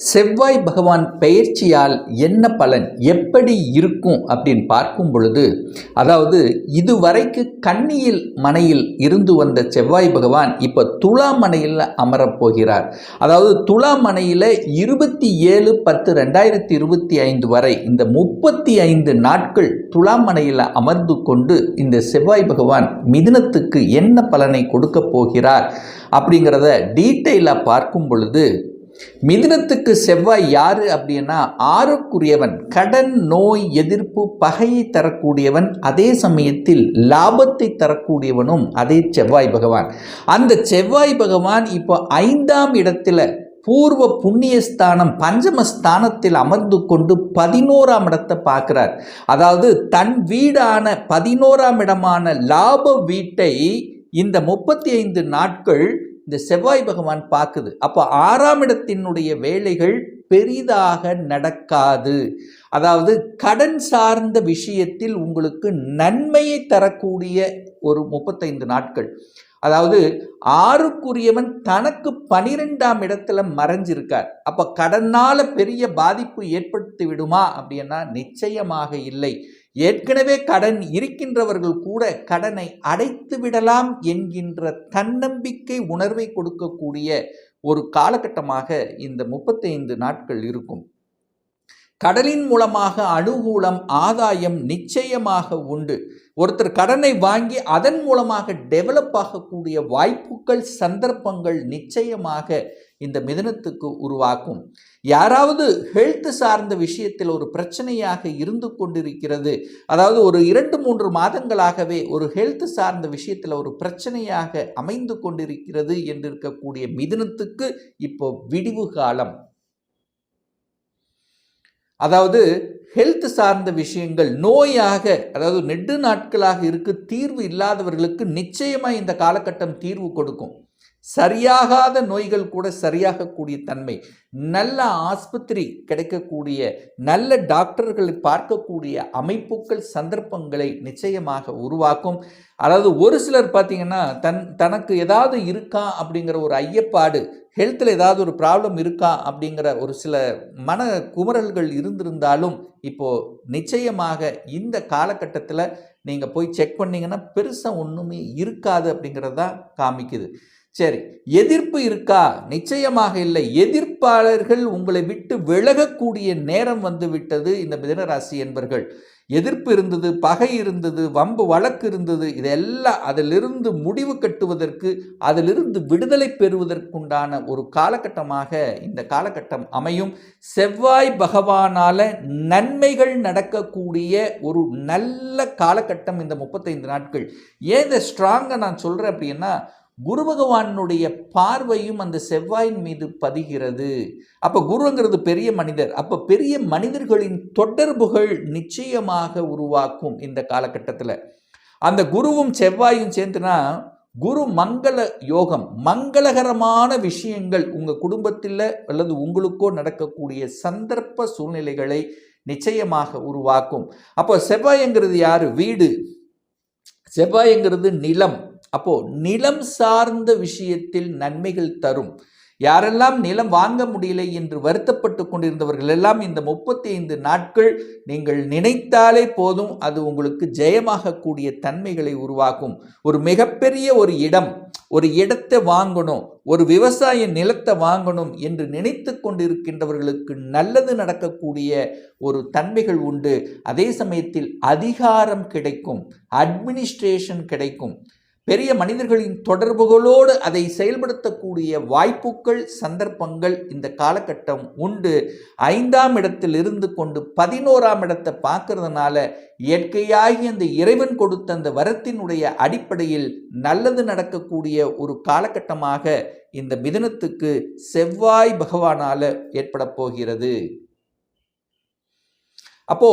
செவ்வாய் பகவான் பெயர்ச்சியால் என்ன பலன் எப்படி இருக்கும் அப்படின்னு பார்க்கும் பொழுது அதாவது இதுவரைக்கு கன்னியில் மனையில் இருந்து வந்த செவ்வாய் பகவான் இப்போ துலா மனையில் அமரப் போகிறார் அதாவது துலா மனையில் இருபத்தி ஏழு பத்து ரெண்டாயிரத்தி இருபத்தி ஐந்து வரை இந்த முப்பத்தி ஐந்து நாட்கள் துலா மனையில் அமர்ந்து கொண்டு இந்த செவ்வாய் பகவான் மிதுனத்துக்கு என்ன பலனை கொடுக்க போகிறார் அப்படிங்கிறத டீட்டெயிலாக பார்க்கும் பொழுது மிதுனத்துக்கு செவ்வாய் யார் அப்படின்னா ஆறுக்குரியவன் கடன் நோய் எதிர்ப்பு பகையை தரக்கூடியவன் அதே சமயத்தில் லாபத்தை தரக்கூடியவனும் அதே செவ்வாய் பகவான். அந்த செவ்வாய் பகவான் இப்போ ஐந்தாம் இடத்துல பூர்வ புண்ணியஸ்தானம் பஞ்சமஸ்தானத்தில் அமர்ந்து கொண்டு பதினோராம் இடத்தை பார்க்கிறார். அதாவது தன் வீடான பதினோராம் இடமான லாப வீட்டை இந்த முப்பத்தி ஐந்து நாட்கள் இந்த செவ்வாய் பகவான் பார்க்குது. அப்போ ஆறாம் இடத்தினுடைய வேலைகள் பெரிதாக நடக்காது. அதாவது கடன் சார்ந்த விஷயத்தில் உங்களுக்கு நன்மையை தரக்கூடிய ஒரு முப்பத்தைந்து நாட்கள். அதாவது ஆறுக்குரியவன் தனக்கு பனிரெண்டாம் இடத்துல மறைஞ்சிருக்கார். அப்போ கடனால் பெரிய பாதிப்பு ஏற்படுத்தி விடுமா அப்படின்னா நிச்சயமாக இல்லை. ஏற்கனவே கடன் இருக்கின்றவர்கள் கூட கடனை அடைத்து விடலாம் என்கின்ற தன்னம்பிக்கை உணர்வை கொடுக்கக்கூடிய ஒரு காலகட்டமாக இந்த முப்பத்தைந்து நாட்கள் இருக்கும். கடலின் மூலமாக அனுகூலம் ஆதாயம் நிச்சயமாக உண்டு. ஒருத்தர் கடனை வாங்கி அதன் மூலமாக டெவலப் ஆகக்கூடிய வாய்ப்புகள் சந்தர்ப்பங்கள் நிச்சயமாக இந்த மிதனத்துக்கு உருவாக்கும். யாராவது ஹெல்த் சார்ந்த விஷயத்தில் ஒரு பிரச்சனையாக இருந்து கொண்டிருக்கிறது. அதாவது ஒரு இரண்டு மூன்று மாதங்களாகவே ஒரு ஹெல்த் சார்ந்த விஷயத்தில் ஒரு பிரச்சனையாக அமைந்து கொண்டிருக்கிறது என்று இருக்கக்கூடிய மிதனத்துக்கு இப்போ விடிவு காலம். அதாவது ஹெல்த் சார்ந்த விஷயங்கள் நோயாக அதாவது நெடு நாட்களாக இருக்கு தீர்வு இல்லாதவர்களுக்கு நிச்சயமாக இந்த காலகட்டம் தீர்வு கொடுக்கும். சரியாகாத நோய்கள் கூட சரியாகக்கூடிய தன்மை. நல்ல ஆஸ்பத்திரி கிடைக்கக்கூடிய நல்ல டாக்டர்களை பார்க்கக்கூடிய அமைப்புகள் சந்தர்ப்பங்களை நிச்சயமாக உருவாக்கும். அதாவது ஒரு சிலர் பார்த்தீங்கன்னா தன் தனக்கு ஏதாவது இருக்கா அப்படிங்கிற ஒரு ஐயப்பாடு ஹெல்த்தில் ஏதாவது ஒரு ப்ராப்ளம் இருக்கா அப்படிங்கிற ஒரு சில மன குமரல்கள் இருந்திருந்தாலும் இப்போது நிச்சயமாக இந்த காலகட்டத்தில் நீங்கள் போய் செக் பண்ணிங்கன்னா பெருசாக ஒன்றுமே இருக்காது அப்படிங்கிறது தான் காமிக்குது. சரி எதிர்ப்பு இருக்கா? நிச்சயமாக இல்லை. எதிர்ப்பாளர்கள் உங்களை விட்டு விலகக்கூடிய நேரம் வந்து விட்டது இந்த மிதனராசி என்பர்கள். எதிர்ப்பு இருந்தது பகை இருந்தது வம்பு வழக்கு இருந்தது இதெல்லாம் அதிலிருந்து முடிவு கட்டுவதற்கு அதிலிருந்து விடுதலை பெறுவதற்குண்டான ஒரு காலகட்டமாக இந்த காலகட்டம் அமையும். செவ்வாய் பகவானால் நன்மைகள் நடக்கக்கூடிய ஒரு நல்ல காலகட்டம் இந்த முப்பத்தைந்து நாட்கள். ஏன் இதை ஸ்ட்ராங்காக நான் சொல்கிறேன் அப்படின்னா குரு பகவானுடைய பார்வையும் அந்த செவ்வாயின் மீது பதிகிறது. அப்போ குருங்கிறது பெரிய மனிதர். அப்போ பெரிய மனிதர்களின் தொடர்புகள் நிச்சயமாக உருவாக்கும் இந்த காலகட்டத்தில். அந்த குருவும் செவ்வாயும் சேர்ந்துனா குரு மங்கள யோகம் மங்களகரமான விஷயங்கள் உங்கள் குடும்பத்தில் அல்லது உங்களுக்கோ நடக்கக்கூடிய சந்தர்ப்ப சூழ்நிலைகளை நிச்சயமாக உருவாக்கும். அப்போ செவ்வாய்ங்கிறது யார்? வீடு. செவ்வாய்ங்கிறது நிலம். அப்போது நிலம் சார்ந்த விஷயத்தில் நன்மைகள் தரும். யாரெல்லாம் நிலம் வாங்க முடியல என்று வருத்தப்பட்டு கொண்டிருந்தவர்கள் எல்லாம் இந்த முப்பத்தி ஐந்து நாட்கள் நீங்கள் நினைத்தாலே போதும் அது உங்களுக்கு ஜெயமாகக்கூடிய தன்மைகளை உருவாக்கும். ஒரு மிகப்பெரிய ஒரு இடம் ஒரு இடத்தை வாங்கணும் ஒரு விவசாய நிலத்தை வாங்கணும் என்று நினைத்து கொண்டிருக்கின்றவர்களுக்கு நல்லது நடக்கக்கூடிய ஒரு தன்மைகள் உண்டு. அதே சமயத்தில் அதிகாரம் கிடைக்கும் அட்மினிஸ்ட்ரேஷன் கிடைக்கும். பெரிய மனிதர்களின் தொடர்புகளோடு அதை செயல்படுத்தக்கூடிய வாய்ப்புகள் சந்தர்ப்பங்கள் இந்த காலகட்டம் உண்டு. ஐந்தாம் இடத்தில் இருந்து கொண்டு பதினோராம் இடத்தை பார்க்கறதுனால இயற்கையாகி அந்த இறைவன் கொடுத்த அந்த வரத்தினுடைய அடிப்படையில் நல்லது நடக்கக்கூடிய ஒரு காலகட்டமாக இந்த மிதனத்துக்கு செவ்வாய் பகவானால ஏற்பட போகிறது. அப்போ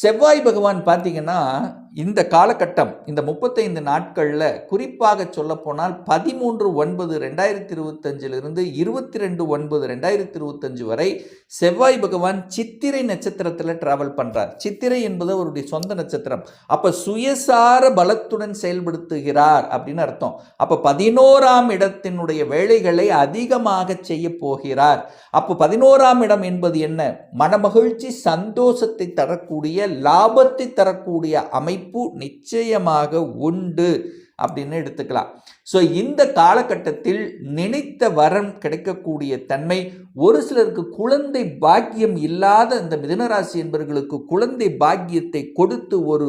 செவ்வாய் பகவான் பார்த்தீங்கன்னா இந்த காலகட்டம் இந்த முப்பத்தைந்து நாட்களில் குறிப்பாக சொல்லப்போனால் பதிமூன்று ஒன்பது ரெண்டாயிரத்தி இருபத்தஞ்சிலிருந்து இருபத்தி ரெண்டு ஒன்பது ரெண்டாயிரத்தி இருபத்தஞ்சு வரை செவ்வாய் பகவான் சித்திரை நட்சத்திரத்தில் டிராவல் பண்ணுறார் சித்திரை என்பது அவருடைய சொந்த நட்சத்திரம். அப்போ சுயசார பலத்துடன் செயல்படுத்துகிறார் அப்படின்னு அர்த்தம். அப்போ பதினோராம் இடத்தினுடைய வேலைகளை அதிகமாக செய்ய போகிறார். அப்போ பதினோராம் இடம் என்பது என்ன? மனமகிழ்ச்சி சந்தோஷத்தை தரக்கூடிய லாபத்தை தரக்கூடிய அமைப்பு நிச்சயமாக உண்டு அப்படின்னு எடுத்துக்கலாம். ஸோ இந்த காலகட்டத்தில் நினைத்த வரம் கிடைக்கக்கூடிய தன்மை ஒரு சிலருக்கு குழந்தை பாக்கியம் இல்லாத இந்த மிதனராசி என்பவர்களுக்கு குழந்தை பாக்கியத்தை கொடுத்து ஒரு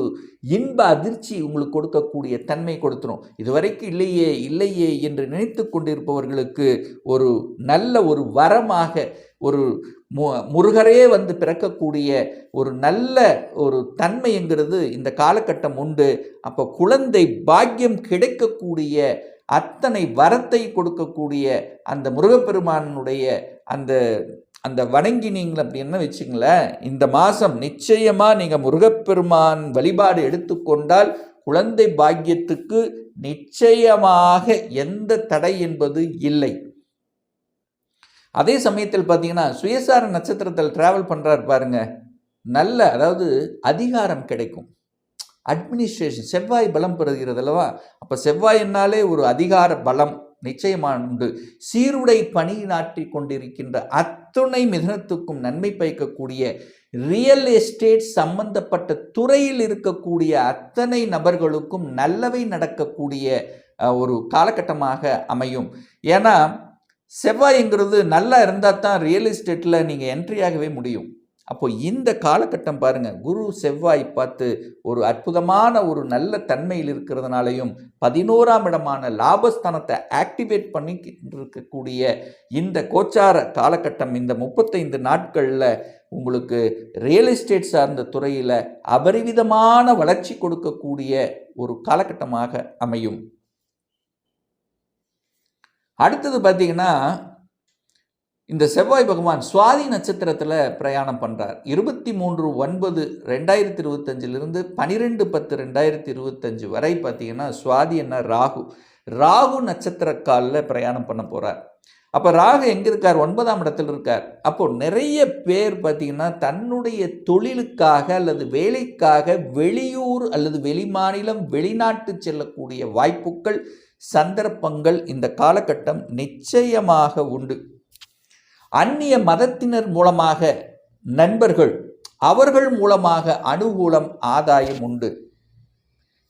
இன்ப அதிர்ச்சி உங்களுக்கு கொடுக்கக்கூடிய தன்மை கொடுத்துரும். இதுவரைக்கும் இல்லையே இல்லையே என்று நினைத்து கொண்டிருப்பவர்களுக்கு ஒரு நல்ல ஒரு வரமாக ஒரு மு முருகரே வந்து பிறக்கக்கூடிய ஒரு நல்ல ஒரு தன்மைங்கிறது இந்த காலகட்டம் உண்டு. அப்போ குழந்தை பாக்கியம் கிடைக்கக்கூடிய அத்தனை வரத்தை கொடுக்கக்கூடிய அந்த முருகப்பெருமானுடைய அந்த அந்த வணங்கினீங்க அப்படின்னு வச்சுங்களேன்? இந்த மாதம் நிச்சயமாக நீங்கள் முருகப்பெருமான் வழிபாடு எடுத்துக்கொண்டால் குழந்தை பாக்கியத்துக்கு நிச்சயமாக எந்த தடை என்பது இல்லை. அதே சமயத்தில் பார்த்தீங்கன்னா சுயசார நட்சத்திரத்தில் ட்ராவல் பண்ணுறாரு பாருங்க. நல்ல அதாவது அதிகாரம் கிடைக்கும். அட்மினிஸ்ட்ரேஷன் செவ்வாய் பலம் பெறுகிறது அல்லவா? அப்போ செவ்வாயினாலே ஒரு அதிகார பலம் நிச்சயமாக உண்டு. சீருடை நாட்டி கொண்டிருக்கின்ற அத்துணை மிதனத்துக்கும் நன்மை பயக்கக்கூடிய ரியல் எஸ்டேட் சம்பந்தப்பட்ட துறையில் இருக்கக்கூடிய அத்தனை நபர்களுக்கும் நல்லவை நடக்கக்கூடிய ஒரு காலகட்டமாக அமையும். ஏன்னா செவ்வாய்ங்கிறது நல்லா இருந்தால் தான் ரியல் எஸ்டேட்டில் நீங்கள் என்ட்ரி ஆகவே முடியும். அப்போ இந்த காலகட்டம் பாருங்கள் குரு செவ்வாய் பார்த்து ஒரு அற்புதமான ஒரு நல்ல தன்மையில் இருக்கிறதுனாலையும் பதினோராம் இடமான லாபஸ்தானத்தை ஆக்டிவேட் பண்ணிக்கிட்டு இருக்கக்கூடிய இந்த கோச்சார காலகட்டம் இந்த முப்பத்தைந்து நாட்களில் உங்களுக்கு ரியல் எஸ்டேட் சார்ந்த துறையில் அபரிவிதமான வளர்ச்சி கொடுக்கக்கூடிய ஒரு காலகட்டமாக அமையும். அடுத்தது பார்த்தீங்கன்னா இந்த செவ்வாய் பகவான் சுவாதி நட்சத்திரத்தில் பிரயாணம் பண்ணுறார் இருபத்தி மூன்று ஒன்பது ரெண்டாயிரத்தி இருபத்தஞ்சிலிருந்து பன்னிரெண்டு பத்து ரெண்டாயிரத்தி இருபத்தஞ்சு வரை பார்த்தீங்கன்னா சுவாதி என்ன? ராகு. ராகு நட்சத்திர காலில் பிரயாணம் பண்ண போகிறார் அப்போ ராகு எங்கே இருக்கார்? ஒன்பதாம் இடத்தில் இருக்கார். அப்போது நிறைய பேர் பார்த்திங்கன்னா தன்னுடைய தொழிலுக்காக அல்லது வேலைக்காக வெளியூர் அல்லது வெளிமாநிலம் வெளிநாட்டு செல்லக்கூடிய வாய்ப்புகள் சந்தர்ப்பங்கள் இந்த காலகட்டம் நிச்சயமாக உண்டு. அந்நிய மதத்தினர் மூலமாக நண்பர்கள் அவர்கள் மூலமாக அனுகூலம் ஆதாயம் உண்டு.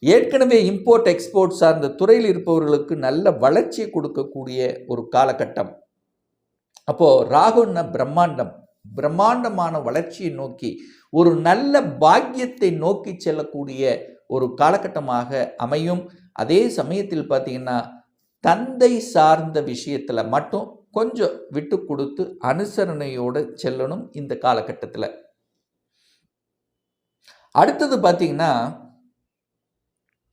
ஏற்கனவே இம்போர்ட் எக்ஸ்போர்ட் சார்ந்த துறையில் இருப்பவர்களுக்கு நல்ல வளர்ச்சியை கொடுக்கக்கூடிய ஒரு காலகட்டம். அப்போது ராகுன்னா பிரம்மாண்டம். பிரம்மாண்டமான வளர்ச்சியை நோக்கி ஒரு நல்ல பாக்கியத்தை நோக்கி செல்லக்கூடிய ஒரு காலகட்டமாக அமையும். அதே சமயத்தில் பார்த்தீங்கன்னா தந்தை சார்ந்த விஷயத்தில் மட்டும் கொஞ்சம் விட்டு கொடுத்து அனுசரணையோடு செல்லணும் இந்த காலகட்டத்தில். அடுத்தது பார்த்தீங்கன்னா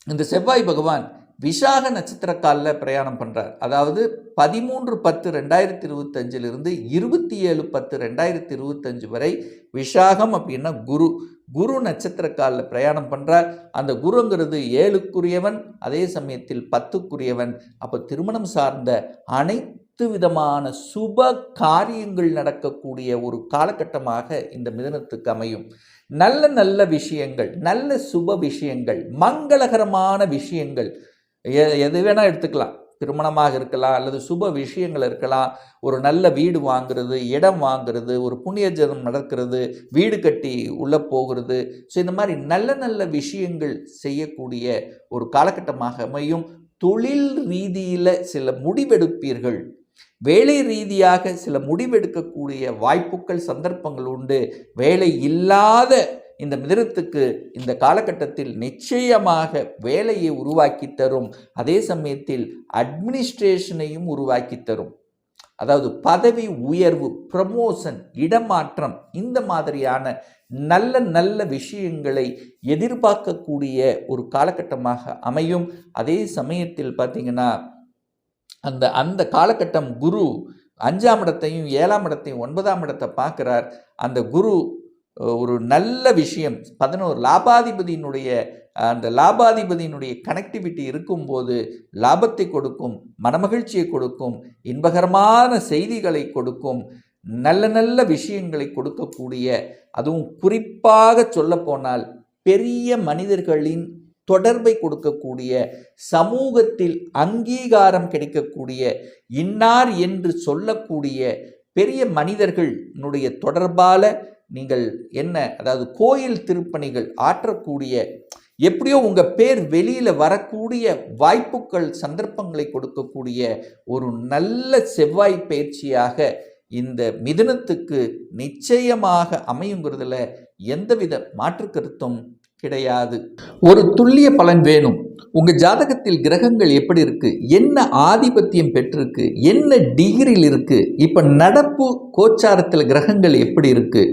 இந்த செவ்வாய் பகவான் விசாக நட்சத்திர காலில் பிரயாணம் பண்ணுறார் அதாவது பதிமூன்று பத்து ரெண்டாயிரத்தி இருபத்தஞ்சிலிருந்து இருபத்தி ஏழு பத்து ரெண்டாயிரத்தி இருபத்தஞ்சு வரை விசாகம் அப்படின்னா குரு. குரு நட்சத்திர காலில் பிரயாணம் பண்ணுறார் அந்த குருங்கிறது ஏழுக்குரியவன் அதே சமயத்தில் பத்துக்குரியவன். அப்போ திருமணம் சார்ந்த அனைத்து விதமான சுப காரியங்கள் நடக்கக்கூடிய ஒரு காலகட்டமாக இந்த மிதனத்துக்கு அமையும். நல்ல நல்ல விஷயங்கள் நல்ல சுப விஷயங்கள் மங்களகரமான விஷயங்கள் எது வேணால் எடுத்துக்கலாம். திருமணமாக இருக்கலாம் அல்லது சுப விஷயங்கள் இருக்கலாம். ஒரு நல்ல வீடு வாங்குறது இடம் வாங்குறது ஒரு புண்ணிய ஜனம் நடக்கிறது வீடு கட்டி உள்ளே போகிறது. ஸோ இந்த மாதிரி நல்ல நல்ல விஷயங்கள் செய்யக்கூடிய ஒரு காலகட்டமாக அமையும். தொழில் ரீதியில் சில முடிவெடுப்பீர்கள். வேலை ரீதியாக சில முடிவெடுக்கக்கூடிய வாய்ப்புகள் சந்தர்ப்பங்கள் உண்டு. வேலை இல்லாத இந்த மிதனத்துக்கு இந்த காலகட்டத்தில் நிச்சயமாக வேலையை உருவாக்கி தரும். அதே சமயத்தில் அட்மினிஸ்ட்ரேஷனையும் உருவாக்கி தரும். அதாவது பதவி உயர்வு ப்ரமோஷன் இடமாற்றம் இந்த மாதிரியான நல்ல நல்ல விஷயங்களை எதிர்பார்க்கக்கூடிய ஒரு காலகட்டமாக அமையும். அதே சமயத்தில் பார்த்தீங்கன்னா அந்த அந்த காலகட்டம் குரு அஞ்சாம் இடத்தையும் ஏழாம் இடத்தையும் ஒன்பதாம் இடத்தை பார்க்குறார். அந்த குரு ஒரு நல்ல விஷயம். பதினோரு லாபாதிபதியினுடைய அந்த லாபாதிபதியினுடைய கனெக்டிவிட்டி இருக்கும்போது லாபத்தை கொடுக்கும் மனமகிழ்ச்சியை கொடுக்கும் இன்பகரமான செய்திகளை கொடுக்கும் நல்ல நல்ல விஷயங்களை கொடுக்கக்கூடிய அதுவும் குறிப்பாக சொல்லப்போனால் பெரிய மனிதர்களின் தொடர்பை கொடுக்கக்கூடிய சமூகத்தில் அங்கீகாரம் கிடைக்கக்கூடிய இன்னார் என்று சொல்லக்கூடிய பெரிய மனிதர்களுடைய தொடர்பால நீங்கள் என்ன அதாவது கோயில் திருப்பணிகள் ஆற்றக்கூடிய எப்படியோ உங்கள் பேர் வெளியில் வரக்கூடிய வாய்ப்புகள் சந்தர்ப்பங்களை கொடுக்கக்கூடிய ஒரு நல்ல செவ்வாய் பயிற்சியாக இந்த மிதுனத்துக்கு நிச்சயமாக அமையுங்கிறதுல எந்தவித மாற்று கருத்தும் கிடையாது. ஒரு துல்லிய பலன் வேணும். உங்கள் ஜாதகத்தில் கிரகங்கள் எப்படி இருக்குது என்ன ஆதிபத்தியம் பெற்றிருக்கு? என்ன டிகிரியில் இருக்குது இப்போ நடப்பு கோச்சாரத்தில் கிரகங்கள் எப்படி இருக்குது